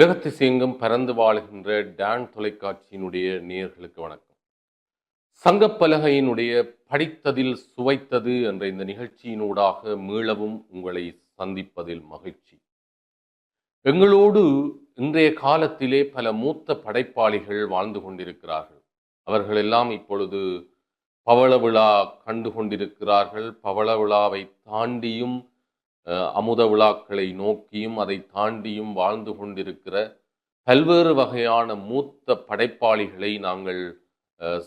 உலகத்தை சேங்கும் பறந்து வாழுகின்ற டான் தொலைக்காட்சியினுடைய நேயர்களுக்கு வணக்கம். சங்கப்பலகையினுடைய படித்ததில் சுவைத்தது என்ற இந்த நிகழ்ச்சியினூடாக மீளவும் உங்களை சந்திப்பதில் மகிழ்ச்சி. எங்களோடு இன்றைய காலத்திலே பல மூத்த படைப்பாளிகள் வாழ்ந்து கொண்டிருக்கிறார்கள். அவர்கள் எல்லாம் இப்பொழுது பவள விழா கண்டு கொண்டிருக்கிறார்கள். பவள விழாவை தாண்டியும் அமுத விழாக்களை நோக்கியும் அதை தாண்டியும் வாழ்ந்து கொண்டிருக்கிற பல்வேறு வகையான மூத்த படைப்பாளிகளை நாங்கள்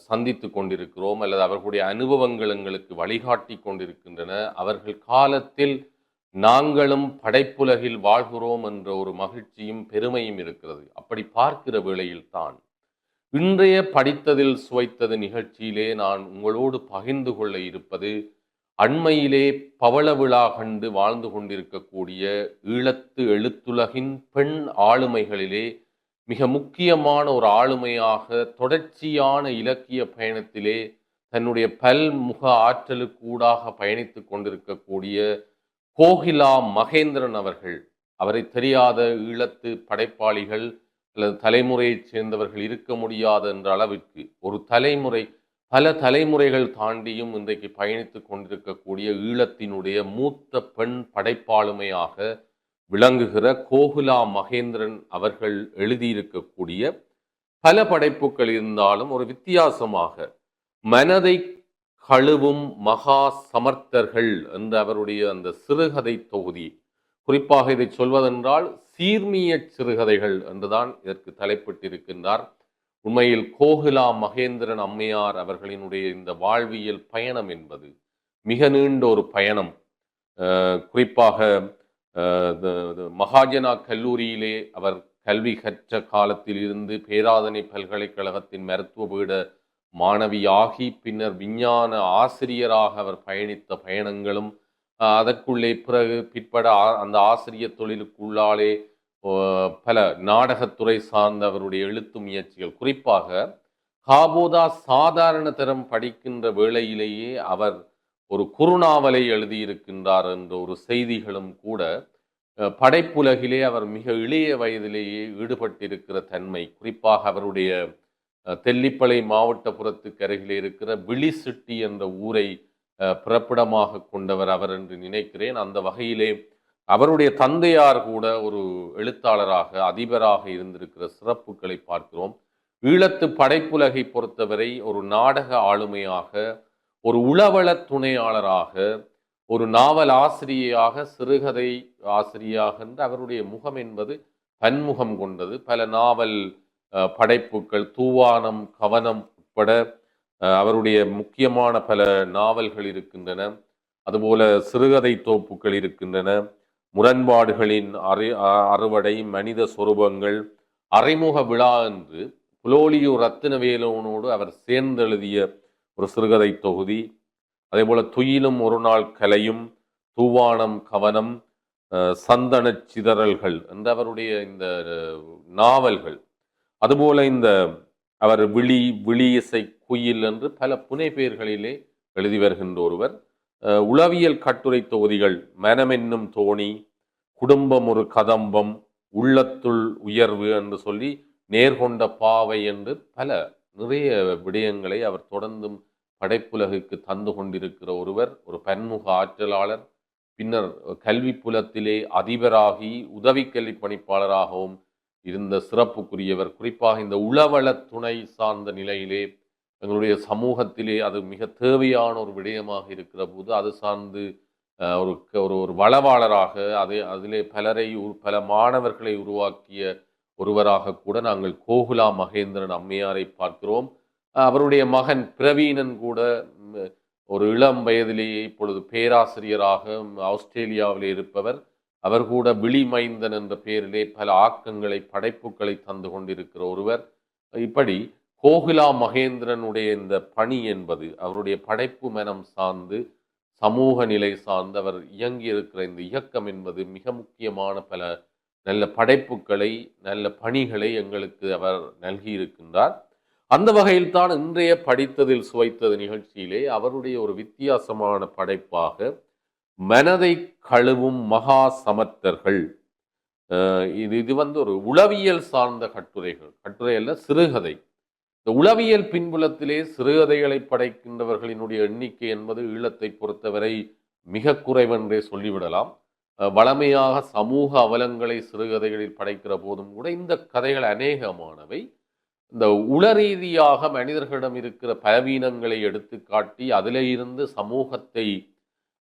சந்தித்து கொண்டிருக்கிறோம் அல்லது அவர்களுடைய அனுபவங்கள் எங்களுக்கு வழிகாட்டி கொண்டிருக்கின்றன. அவர்கள் காலத்தில் நாங்களும் படைப்புலகில் வாழ்கிறோம் என்ற ஒரு மகிழ்ச்சியும் பெருமையும் இருக்கிறது. அப்படி பார்க்கிற வேளையில்தான் இன்றைய படித்ததில் சுவைத்தது நிகழ்ச்சியிலே நான் உங்களோடு பகிர்ந்து கொள்ள இருப்பது அண்மையிலே பவள விழா கண்டு வாழ்ந்து கொண்டிருக்கக்கூடிய ஈழத்து எழுத்துலகின் பெண் ஆளுமைகளிலே மிக முக்கியமான ஒரு ஆளுமையாக தொடர்ச்சியான இலக்கிய பயணத்திலே தன்னுடைய பல்முக ஆற்றலுக்கூடாக பயணித்து கொண்டிருக்கக்கூடிய கோகிலா மகேந்திரன் அவர்கள். அவரை தெரியாத ஈழத்து படைப்பாளிகள் அல்லது தலைமுறையைச் சேர்ந்தவர்கள் இருக்க முடியாது என்ற அளவிற்கு ஒரு தலைமுறை பல தலைமுறைகள் தாண்டியும் இன்றைக்கு பயணித்துக் கொண்டிருக்கக்கூடிய ஈழத்தினுடைய மூத்த பெண் படைப்பாளுமையாக விளங்குகிற கோகுலா மகேந்திரன் அவர்கள் எழுதியிருக்கக்கூடிய பல படைப்புகள் இருந்தாலும் ஒரு வித்தியாசமாக மனதை கழுவும் மகா சமர்த்தர்கள் என்ற அவருடைய அந்த சிறுகதை தொகுதி. குறிப்பாக இதை சொல்வதென்றால் சீர்மிய சிறுகதைகள் என்றுதான் இதற்கு தலைப்பிட்டிருக்கின்றார். உண்மையில் கோகிலா மகேந்திரன் அம்மையார் அவர்களினுடைய இந்த வாழ்வியல் பயணம் என்பது மிக நீண்ட ஒரு பயணம். குறிப்பாக மகாஜனா கல்லூரியிலே அவர் கல்வி கற்ற காலத்தில் இருந்து பேராதனை பல்கலைக்கழகத்தின் மருத்துவ பீட மாணவியாகி பின்னர் விஞ்ஞான ஆசிரியராக அவர் பயணித்த பயணங்களும் அதற்குள்ளே பிறகு பிற்பட ஆ- அந்த ஆசிரியர் தொழிலுக்குள்ளாலே பல நாடகத்துறை சார்ந்த அவருடைய எழுத்து முயற்சிகள். குறிப்பாக காபோதா சாதாரண தரம் படிக்கின்ற வேளையிலேயே அவர் ஒரு குறுநாவலை எழுதியிருக்கின்றார் என்ற ஒரு செய்திகளும் கூட படைப்புலகிலே அவர் மிக இளைய வயதிலேயே ஈடுபட்டிருக்கிற தன்மை. குறிப்பாக அவருடைய தெல்லிப்பளை மாவட்டப்புறத்துக்கு அருகிலே இருக்கிற விழிசிட்டி என்ற ஊரை பிறப்பிடமாக கொண்டவர் அவர் என்று நினைக்கிறேன். அந்த வகையிலே அவருடைய தந்தையார் கூட ஒரு எழுத்தாளராக அதிபராக இருந்திருக்கிற சிறப்புகளை பார்க்கிறோம். ஈழத்து படைப்புலகை பொறுத்தவரை ஒரு நாடக ஆளுமையாக ஒரு உளவள துணையாளராக ஒரு நாவல் ஆசிரியையாக சிறுகதை ஆசிரியாக என்று அவருடைய முகம் என்பது பன்முகம் கொண்டது. பல நாவல் படைப்புகள் தூவானம் கவனம் உட்பட அவருடைய முக்கியமான பல நாவல்கள் இருக்கின்றன. அதுபோல சிறுகதை தோப்புகள் இருக்கின்றன. முரண்பாடுகளின் அறி அ- அறுவடை மனித சொரூபங்கள் அறைமுக விழா என்று புலோலியூர் ரத்தினவேலவனோடு அவர் சேர்ந்தெழுதிய ஒரு சிறுகதை தொகுதி. அதேபோல் துயிலும் ஒரு நாள் கலையும் தூவானம் கவனம் சந்தன சந்தனச் சிதறல்கள் என்ற அவருடைய இந்த நாவல்கள். அதுபோல இந்த அவர் விழி விழி இசை குயில் என்று பல புனைப்பெயர்களிலே எழுதி வருகின்ற ஒருவர். உளவியல் கட்டுரை தொகுதிகள் மனமென்னும் தோணி குடும்பம் ஒரு கதம்பம் உள்ளத்துள் உயர்வு என்று சொல்லி நேர்கொண்ட பாவை என்று பல நிறைய விடயங்களை அவர் தொடர்ந்தும் படைப்புலகுக்கு தந்து கொண்டிருக்கிற ஒருவர் ஒரு பன்முக ஆற்றலாளர் பின்னர் கல்வி புலத்திலே அதிபராகி உதவி கல்வி பணிப்பாளராகவும் இருந்த சிறப்புக்குரியவர். குறிப்பாக இந்த உளவள துணை சார்ந்த நிலையிலே எங்களுடைய சமூகத்திலே அது மிக தேவையான ஒரு விடயமாக இருக்கிற போது அது சார்ந்து ஒரு ஒரு ஒரு வளவாளராக அதை அதிலே பலரை பல மாணவர்களை உருவாக்கிய ஒருவராக கூட நாங்கள் கோகுலா மகேந்திரன் அம்மையாரை பார்க்கிறோம். அவருடைய மகன் பிரவீனன் கூட ஒரு இளம் வயதிலேயே இப்பொழுது பேராசிரியராக ஆஸ்திரேலியாவில் ஆஸ்திரேலியாவிலே இருப்பவர். அவர் கூட விழிமைந்தன் என்ற பெயரிலே பல ஆக்கங்களை படைப்புகளை தந்து கொண்டிருக்கிற ஒருவர். இப்படி கோகிலா மகேந்திரனுடைய இந்த பணி என்பது அவருடைய படைப்பு மனம் சார்ந்து சமூக நிலை சார்ந்து அவர் இயங்கி இருக்கிற இந்த இயக்கம் என்பது மிக முக்கியமான பல நல்ல படைப்புகளை நல்ல பணிகளை எங்களுக்கு அவர் நல்கியிருக்கின்றார். அந்த வகையில் தான் இன்றைய படித்ததில் சுவைத்தது நிகழ்ச்சியிலே அவருடைய ஒரு வித்தியாசமான படைப்பாக மனதை கழுவும் மகா சமர்த்தர்கள். இது இது வந்து ஒரு உளவியல் சார்ந்த கட்டுரைகள். கட்டுரை அல்ல சிறுகதை. இந்த உளவியல் பின்புலத்திலே சிறுகதைகளை படைக்கின்றவர்களினுடைய எண்ணிக்கை என்பது ஈழத்தை பொறுத்தவரை மிக குறைவென்றே சொல்லிவிடலாம். வளமையாக சமூக அவலங்களை சிறுகதைகளில் படைக்கிற போதும் கூட இந்த கதைகள் அநேகமானவை. இந்த உளரீதியாக மனிதர்களிடம் இருக்கிற பலவீனங்களை எடுத்து காட்டி அதிலே இருந்து சமூகத்தை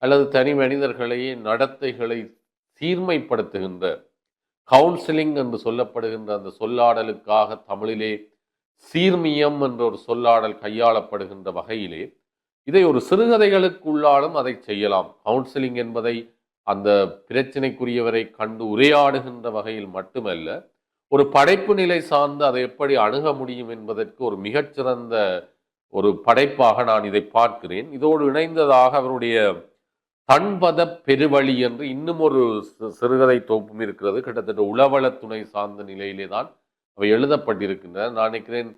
அல்லது தனி மனிதர்களையே நடத்தைகளை சீர்மைப்படுத்துகின்ற கவுன்சிலிங் என்று சொல்லப்படுகின்ற அந்த சொல்லாடலுக்காக தமிழிலே சீர்மியம் என்ற ஒரு சொல்லாடல் கையாளப்படுகின்ற வகையிலே இதை ஒரு சிறுகதைகளுக்குள்ளாலும் அதை செய்யலாம். கவுன்சிலிங் என்பதை அந்த பிரச்சனைக்குரியவரை கண்டு உரையாடுகின்ற வகையில் மட்டுமல்ல ஒரு படைப்பு நிலை சார்ந்து அதை எப்படி அணுக முடியும் என்பதற்கு ஒரு மிகச்சிறந்த ஒரு படைப்பாக நான் இதை பார்க்கிறேன். இதோடு இணைந்ததாக அவருடைய தன்பத பெருவழி என்று இன்னும் ஒரு சிறுகதை தொகுப்பும் இருக்கிறது. கிட்டத்தட்ட உளவள துணை சார்ந்த நிலையிலே தான் அவை எழுதப்பட்டிருக்கின்றன. நான் நினைக்கிறேன்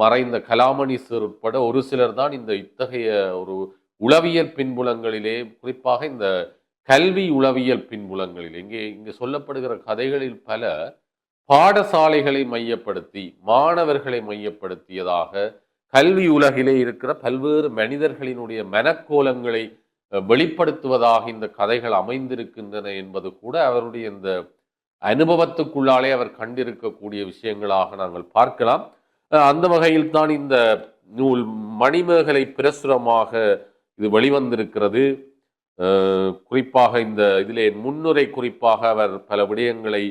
மறைந்த கலாமணி சார் உட்பட ஒரு சிலர் தான் இந்த இத்தகைய ஒரு உளவியல் பின்புலங்களிலே குறிப்பாக இந்த கல்வி உளவியல் பின்புலங்களில். இங்கே இங்கே சொல்லப்படுகிற கதைகளில் பல பாடசாலைகளை மையப்படுத்தி மாணவர்களை மையப்படுத்தியதாக கல்வி உலகிலே இருக்கிற பல்வேறு மனிதர்களினுடைய மனக்கோலங்களை வெளிப்படுத்துவதாக இந்த கதைகள் அமைந்திருக்கின்றன என்பது கூட அவருடைய இந்த அனுபவத்துக்குள்ளாலே அவர் கண்டிருக்கக்கூடிய விஷயங்களாக நாங்கள் பார்க்கலாம். அந்த வகையில் தான் இந்த நூல் மணிமேகலை பிரசுரமாக இது வெளிவந்திருக்கிறது. குறிப்பாக இந்த இதிலே முன்னுரை குறிப்பாக அவர் பல விடயங்களை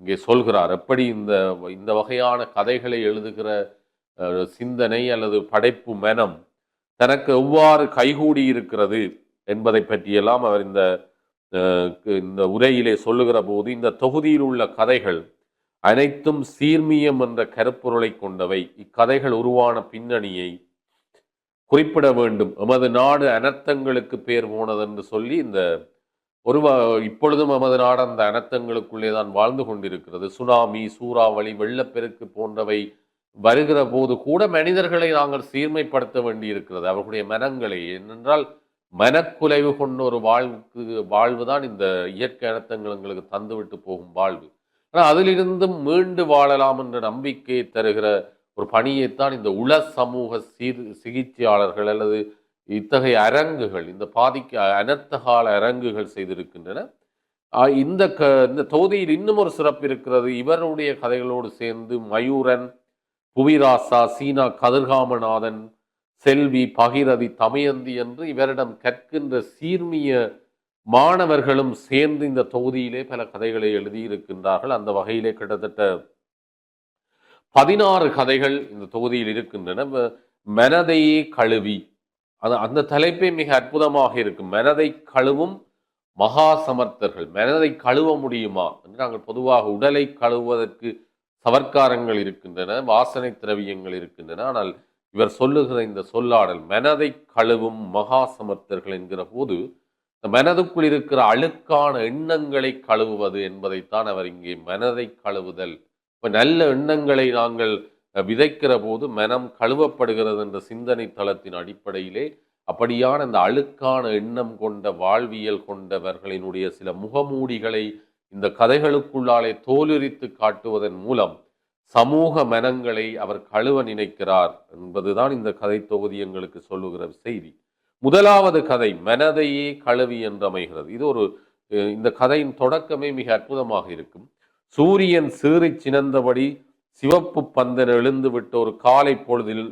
இங்கே சொல்கிறார். எப்படி இந்த இந்த வகையான கதைகளை எழுதுகிற சிந்தனை அல்லது படைப்பு மனம் தனக்கு எவ்வாறு கைகூடி இருக்கிறது என்பதை பற்றியெல்லாம் அவர் இந்த இந்த உரையிலே சொல்லுகிற போது இந்த தொகுதியில் உள்ள கதைகள் அனைத்தும் சீர்மியம் என்ற கருப்பொருளை கொண்டவை. இக்கதைகள் உருவான பின்னணியை குறிப்பிட வேண்டும். எமது நாடு அனர்த்தங்களுக்கு பேர் போனது என்று சொல்லி இந்த ஒரு இப்பொழுதும் எமது நாடு அந்த அனர்த்தங்களுக்குள்ளே தான் வாழ்ந்து கொண்டிருக்கிறது. சுனாமி சூறாவளி வெள்ளப்பெருக்கு போன்றவை வருகிற போது கூட மனிதர்களை நாங்கள் சீர்மைப்படுத்த வேண்டி இருக்கிறது அவர்களுடைய மனங்களை ஏனென்றால் மனக்குலைவு கொண்ட ஒரு வாழ்வுக்கு வாழ்வு தான் இந்த இயற்கை அனர்த்தங்கள் எங்களுக்கு தந்துவிட்டு போகும் வாழ்வு. ஆனால் அதிலிருந்தும் மீண்டு வாழலாம் என்ற நம்பிக்கையை தருகிற ஒரு பணியைத்தான் இந்த உள சமூக சீர் சிகிச்சையாளர்கள் அல்லது இத்தகைய அரங்குகள் இந்த பாதிக்க அனர்த்த கால அரங்குகள் செய்திருக்கின்றன. இந்த க இந்த தொகுதியில் இன்னும் ஒரு சிறப்பு இருக்கிறது. இவருடைய கதைகளோடு சேர்ந்து மயூரன் புவிராசா சீனா கதிர்காமநாதன் செல்வி பகிரதி தமயந்தி என்று இவரிடம் கற்கின்ற சீர்மிய மாணவர்களும் சேர்ந்து இந்த தொகுதியிலே பல கதைகளை எழுதியிருக்கின்றார்கள். அந்த வகையிலே கிட்டத்தட்ட பதினாறு கதைகள் இந்த தொகுதியில் இருக்கின்றன. மனதையே கழுவி. அது அந்த தலைப்பே மிக அற்புதமாக இருக்கும். மனதை கழுவும் மகா சமர்த்தர்கள் மனதை கழுவ முடியுமா என்று நாங்கள் பொதுவாக உடலை கழுவுவதற்கு சவர்க்காரங்கள் இருக்கின்றன வாசனை திரவியங்கள் இருக்கின்றன. ஆனால் இவர் சொல்லுகிற இந்த சொல்லாடல் மனதை கழுவும் மகா சமர்த்தர்கள் என்கிற போது இந்த மனதுக்குள் இருக்கிற அழுக்கான எண்ணங்களை கழுவுவது என்பதைத்தான் அவர் இங்கே மனதை கழுவுதல் இப்போ நல்ல எண்ணங்களை நாங்கள் விதைக்கிற போது மனம் கழுவப்படுகிறது என்ற சிந்தனை தளத்தின் அடிப்படையிலே அப்படியான இந்த அழுக்கான எண்ணம் கொண்ட வாழ்வியல் கொண்டவர்களினுடைய சில முகமூடிகளை இந்த கதைகளுக்குள்ளாலே தோலுரித்து காட்டுவதன் மூலம் சமூக மனங்களை அவர் கழுவ நினைக்கிறார் என்பதுதான் இந்த கதை தொகுதி எங்களுக்கு சொல்லுகிற செய்தி. முதலாவது கதை மனதையே கழுவி என்று அமைகிறது இது ஒரு இந்த கதையின் தொடக்கமே மிக அற்புதமாக இருக்கும். சூரியன் சீறி சினந்தபடி சிவப்பு பந்தன் எழுந்துவிட்ட ஒரு காலை பொழுதில்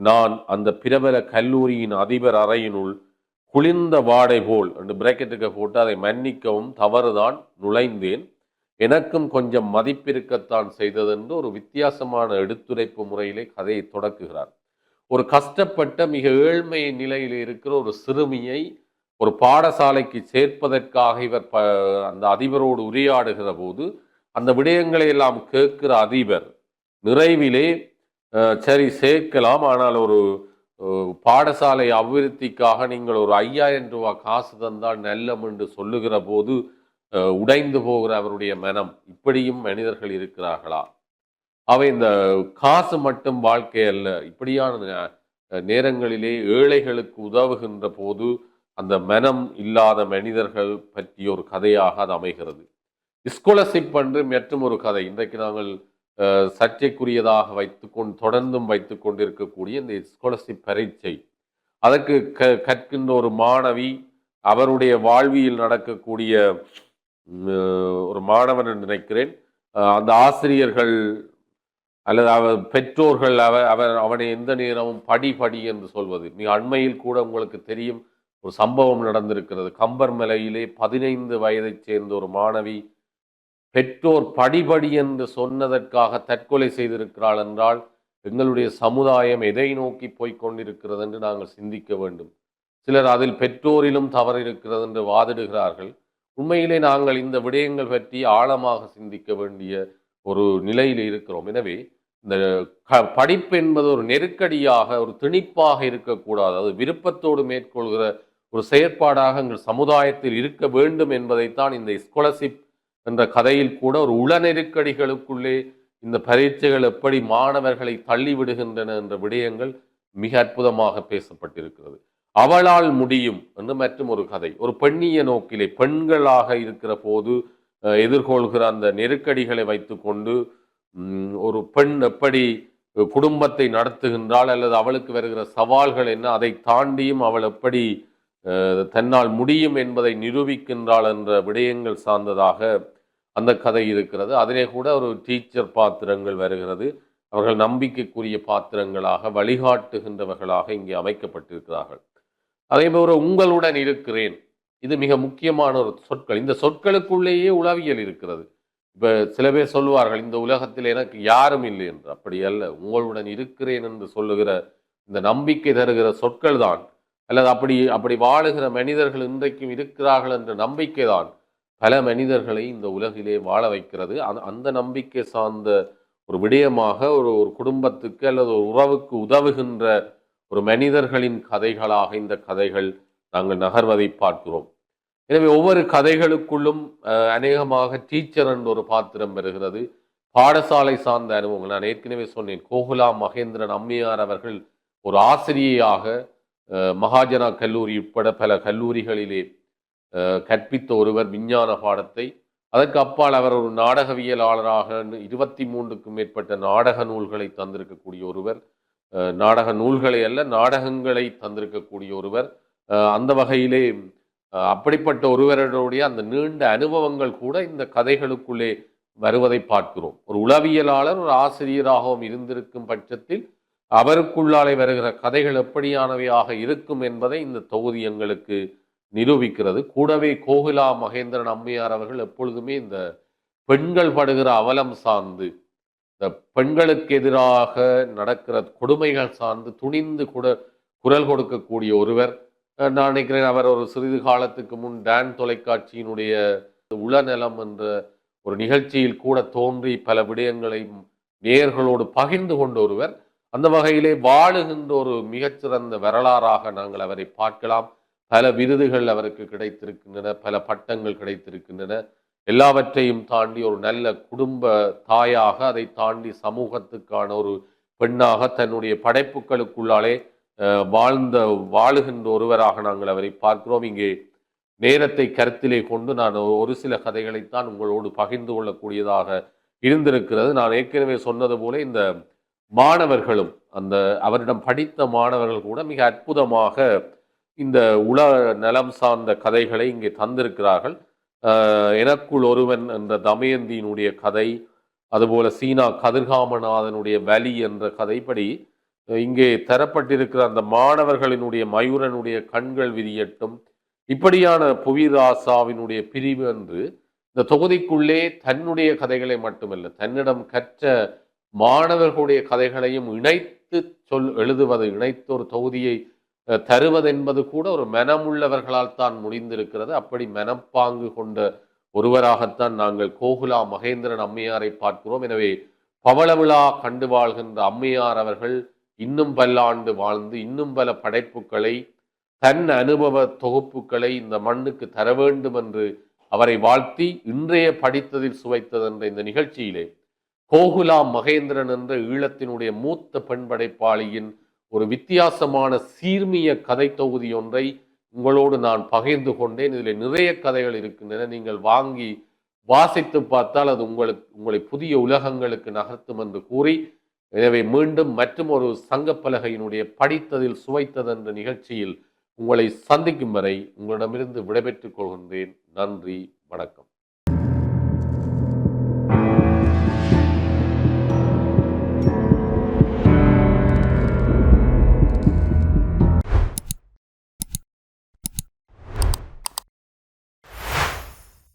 நான் அந்த பிரபல கல்லூரியின் அதிபர் அறையினுள் குளிர்ந்த வாடை போல் என்று பிரேக்கெட்டுக்கு போட்டு அதை மன்னிக்கவும் தவறுதான் நுழைந்தேன். எனக்கும் கொஞ்சம் மதிப்பிருக்கத்தான் செய்ததென்று ஒரு வித்தியாசமான எடுத்துரைப்பு முறையிலே கதையை தொடக்குகிறார். ஒரு கஷ்டப்பட்ட மிக ஏழ்மை நிலையில் இருக்கிற ஒரு சிறுமியை ஒரு பாடசாலைக்கு சேர்ப்பதற்காக இவர் ப அந்த அதிபரோடு உரையாடுகிற போது அந்த விடயங்களை எல்லாம் கேட்கிற அதிபர் நிறைவிலே சரி சேர்க்கலாம் ஆனால் ஒரு பாடசாலை அபிவிருத்திக்காக நீங்கள் ஒரு ஐயாயிரம் ரூபாய் காசு தந்தால் நல்லம் என்று சொல்லுகிற போது உடைந்து போகிற அவருடைய மனம் இப்படியும் மனிதர்கள் இருக்கிறார்களா? அவை இந்த காசு மட்டும் வாழ்க்கை அல்ல இப்படியான நேரங்களிலே ஏழைகளுக்கு உதவுகின்ற போது அந்த மனம் இல்லாத மனிதர்கள் பற்றிய ஒரு கதையாக அது அமைகிறது. ஸ்காலர்ஷிப் என்று மற்றும் ஒரு கதை. இன்றைக்கு நாங்கள் சர்ச்சைக்குரியதாக வைத்துக்கொண்டு தொடர்ந்தும் வைத்து கொண்டிருக்கக்கூடிய இந்த ஸ்காலர்ஷிப் பரீட்சை. அதற்கு க கற்கின்ற ஒரு மாணவி அவருடைய வாழ்வியில் நடக்கக்கூடிய ஒரு மாணவன் என்று நினைக்கிறேன். அந்த ஆசிரியர்கள் அல்லது அவர் பெற்றோர்கள் அவர் அவர் அவனை எந்த நேரமும் படி படி என்று சொல்வது. மிக அண்மையில் கூட உங்களுக்கு தெரியும் ஒரு சம்பவம் நடந்திருக்கிறது. கம்பர் மலையிலே பதினைந்து வயதைச் சேர்ந்த ஒரு மாணவி பெற்றோர் படிபடி என்று சொன்னதற்காக தற்கொலை செய்திருக்கிறாள் என்றால் எங்களுடைய சமுதாயம் எதை நோக்கி போய்க் கொண்டிருக்கிறது என்று நாங்கள் சிந்திக்க வேண்டும். சிலர் அதில் பெற்றோரிலும் தவறு இருக்கிறது என்று வாதிடுகிறார்கள். உண்மையிலே நாங்கள் இந்த விடயங்கள் பற்றி ஆழமாக சிந்திக்க வேண்டிய ஒரு நிலையில் இருக்கிறோம். எனவே இந்த க படிப்பு என்பது ஒரு நெருக்கடியாக ஒரு திணிப்பாக இருக்கக்கூடாது. அது விருப்பத்தோடு மேற்கொள்கிற ஒரு செயற்பாடாக எங்கள் சமுதாயத்தில் இருக்க வேண்டும் என்பதைத்தான் இந்த ஸ்காலர்ஷிப் என்ற கதையில் கூட ஒரு உள நெருக்கடிகளுக்குள்ளே இந்த பரீட்சைகள் எப்படி மாணவர்களை தள்ளிவிடுகின்றன என்ற விடயங்கள் மிக அற்புதமாக பேசப்பட்டிருக்கிறது. அவளால் முடியும் என்று மற்றும் ஒரு கதை. ஒரு பெண்ணிய நோக்கிலே பெண்களாக இருக்கிற போது எதிர்கொள்கிற அந்த நெருக்கடிகளை வைத்துக்கொண்டு ஒரு பெண் எப்படி குடும்பத்தை நடத்துகின்றாள் அல்லது அவளுக்கு வருகிற சவால்கள் என்ன அதை தாண்டியும் அவள் எப்படி தன்னால் முடியும் என்பதை நிரூபிக்கின்றாள் என்ற விடயங்கள் சார்ந்ததாக அந்த கதை இருக்கிறது. அதிலே கூட ஒரு டீச்சர் பாத்திரங்கள் வருகிறது. அவர்கள் நம்பிக்கைக்குரிய பாத்திரங்களாக வழிகாட்டுகின்றவர்களாக இங்கே அமைக்கப்பட்டிருக்கிறார்கள். அதே போல உங்களுடன் இருக்கிறேன். இது மிக முக்கியமான ஒரு சொற்கள். இந்த சொற்களுக்குள்ளேயே உளவியல் இருக்கிறது. இப்போ சில பேர் சொல்லுவார்கள் இந்த உலகத்தில் எனக்கு யாரும் இல்லை என்று. அப்படி அல்ல. உங்களுடன் இருக்கிறேன் என்று சொல்லுகிற இந்த நம்பிக்கை தருகிற சொற்கள் தான் அல்லது அப்படி அப்படி வாழுகிற மனிதர்கள் இன்றைக்கும் இருக்கிறார்கள் என்ற நம்பிக்கை தான் பல மனிதர்களை இந்த உலகிலே வாழ வைக்கிறது. அந்த அந்த நம்பிக்கை சார்ந்த ஒரு விடயமாக ஒரு ஒரு குடும்பத்துக்கு அல்லது ஒரு உறவுக்கு உதவுகின்ற ஒரு மனிதர்களின் கதைகளாக இந்த கதைகள் நாங்கள் நகர்வதை பார்க்கிறோம். எனவே ஒவ்வொரு கதைகளுக்குள்ளும் அநேகமாக டீச்சர் என்ற ஒரு பாத்திரம் வருகிறது. பாடசாலை சார்ந்த அனுபவங்கள். நான் ஏற்கனவே சொன்னேன் கோகுலா மகேந்திரன் அம்மையார் அவர்கள் ஒரு ஆசிரியையாக மகாஜனா கல்லூரி உட்பட பல கல்லூரிகளிலே கற்பித்த ஒருவர் விஞ்ஞான பாடத்தை. அதற்கு அப்பால் அவர் ஒரு நாடகவியலாளராக இருபத்தி மூன்றுக்கும் மேற்பட்ட நாடக நூல்களை தந்திருக்கக்கூடிய ஒருவர். நாடக நூல்களை அல்ல நாடகங்களை தந்திருக்கக்கூடிய ஒருவர். அந்த வகையிலே அப்படிப்பட்ட ஒருவருடைய அந்த நீண்ட அனுபவங்கள் கூட இந்த கதைகளுக்குள்ளே வருவதை பார்க்கிறோம். ஒரு உளவியலாளர் ஒரு ஆசிரியராகவும் இருந்திருக்கும் பட்சத்தில் அவருக்குள்ளாலே வருகிற கதைகள் எப்படியானவையாக இருக்கும் என்பதை இந்த தொகுதி எங்களுக்கு நிரூபிக்கிறது. கூடவே கோகுலா மகேந்திரன் அம்மையார் அவர்கள் எப்பொழுதுமே இந்த பெண்கள் படுகிற அவலம் சார்ந்து இந்த பெண்களுக்கு எதிராக நடக்கிற கொடுமைகள் சார்ந்து துணிந்து கூட குரல் கொடுக்கக்கூடிய ஒருவர். நான் நினைக்கிறேன் அவர் ஒரு சிறிது காலத்துக்கு முன் டேன் தொலைக்காட்சியினுடைய உளநலம் என்ற ஒரு நிகழ்ச்சியில் கூட தோன்றி பல விடயங்களை நேயர்களோடு பகிர்ந்து கொண்ட ஒருவர். அந்த வகையிலே வாழுகின்ற ஒரு மிகச்சிறந்த வரலாறாக நாங்கள் அவரை பார்க்கலாம். பல விருதுகள் அவருக்கு கிடைத்திருக்கின்றன பல பட்டங்கள் கிடைத்திருக்கின்றன. எல்லாவற்றையும் தாண்டி ஒரு நல்ல குடும்ப தாயாக அதை தாண்டி சமூகத்துக்கான ஒரு பெண்ணாக தன்னுடைய படைப்புகளுக்குள்ளாலே வாழ்ந்த வாழுகின்ற ஒருவராக நாங்கள் அவரை பார்க்கிறோம். இங்கே நேரத்தை கருத்திலே கொண்டு நான் ஒரு- சில கதைகளைத்தான் உங்களோடு பகிர்ந்து கொள்ளக்கூடியதாக இருந்திருக்கிறது. நான் ஏற்கனவே சொன்னது போல இந்த மாணவர்களும் அந்த அவரிடம் படித்த மாணவர்கள் கூட மிக அற்புதமாக இந்த உல நலம் சார்ந்த கதைகளை இங்கே தந்திருக்கிறார்கள். எனக்குள் ஒருவன் என்ற தமயந்தியினுடைய கதை அதுபோல சீனா கதிர்காமநாதனுடைய வலி என்ற கதைப்படி இங்கே தரப்பட்டிருக்கிற அந்த மாணவர்களினுடைய மயூரனுடைய கண்கள் விரியட்டும். இப்படியான புவிராசாவினுடைய பிரிவு என்று இந்த தொகுதிக்குள்ளே தன்னுடைய கதைகளை மட்டுமல்ல தன்னிடம் கற்ற மாணவர்களுடைய கதைகளையும் இணைத்து சொல் எழுதுவது இணைத்து ஒரு தொகுதியை தருவதென்பது கூட ஒரு மனமுள்ளவர்களால் தான் முடிந்திருக்கிறது. அப்படி மனப்பாங்கு கொண்ட ஒருவராகத்தான் நாங்கள் கோகுலா மகேந்திரன் அம்மையாரை பார்க்கிறோம். எனவே பவளவிழா கண்டு வாழ்கின்ற அம்மையார் அவர்கள் இன்னும் பல்லாண்டு வாழ்ந்து இன்னும் பல படைப்புகளை தன் அனுபவ தொகுப்புகளை இந்த மண்ணுக்கு தர வேண்டும் என்று அவரை வாழ்த்தி இன்றைய படித்ததில் சுவைத்தது என்ற இந்த நிகழ்ச்சியிலே கோகுலா மகேந்திரன் என்ற ஈழத்தினுடைய மூத்த பெண் படைப்பாளியின் ஒரு வித்தியாசமான சீர்மிய கதை தொகுதி ஒன்றை உங்களோடு நான் பகிர்ந்து கொண்டேன். இதில் நிறைய கதைகள் இருக்கின்றன. நீங்கள் வாங்கி வாசித்து பார்த்தால் அது உங்களுக்கு உங்களை புதிய உலகங்களுக்கு நகர்த்தும் என்று கூறி எனவே மீண்டும் மற்றும் ஒரு சங்கப்பலகையினுடைய படித்ததில் சுவைத்தது என்ற நிகழ்ச்சியில் உங்களை சந்திக்கும் வரை உங்களிடமிருந்து விடைபெற்றுக் கொள்கின்றேன். நன்றி வணக்கம்.